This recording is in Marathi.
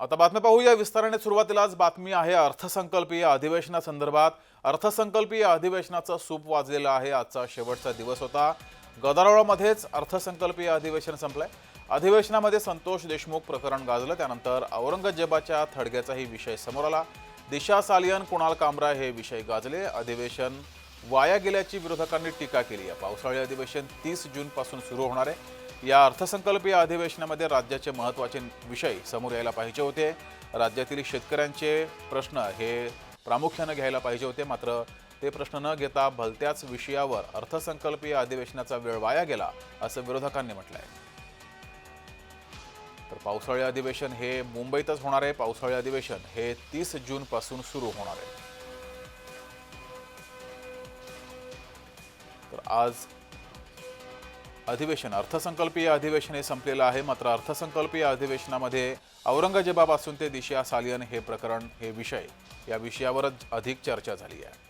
आता बातम्या पाहूया. विस्ताराने सुरुवातीलाच बातमी आहे. अर्थसंकल्पीय अधिवेशनासंदर्भात अर्थसंकल्पीय अधिवेशनाचं सूप वाजलेलं आहे. आजचा शेवटचा दिवस होता. गदारोळामध्येच अर्थसंकल्पीय अधिवेशन संपलंय. अधिवेशनामध्ये संतोष देशमुख प्रकरण गाजलं. त्यानंतर औरंगजेबाच्या थडग्याचाही विषय समोर आला. दिशा सालियन कुणाल कामरा हे विषय गाजले. अधिवेशन वाया गेल्याची विरोधकांनी टीका केली. आहे पावसाळी अधिवेशन तीस जूनपासून सुरू होणार आहे. या अर्थसंकल्पीय अधिवेशनामध्ये राज्याचे महत्त्वाचे विषय समोर यायला पाहिजे होते. राज्यातील शेतकऱ्यांचे प्रश्न हे प्रामुख्यानं घ्यायला पाहिजे होते. मात्र ते प्रश्न न घेता भलत्याच विषयावर अर्थसंकल्पीय अधिवेशनाचा वेळ वाया गेला असं विरोधकांनी म्हटलं आहे तर पावसाळी अधिवेशन हे मुंबईतच होणार आहे. पावसाळी अधिवेशन हे तीस जूनपासून सुरू होणार आहे. तर आज अधिवेशन अर्थसंकल्पीय अधिवेशन हे संपलेलं आहे. मात्र अर्थसंकल्पीय अधिवेशनामध्ये औरंगजेबापासून ते दिशा सालियन हे प्रकरण हे विषय या विषयावरच अधिक चर्चा झाली आहे.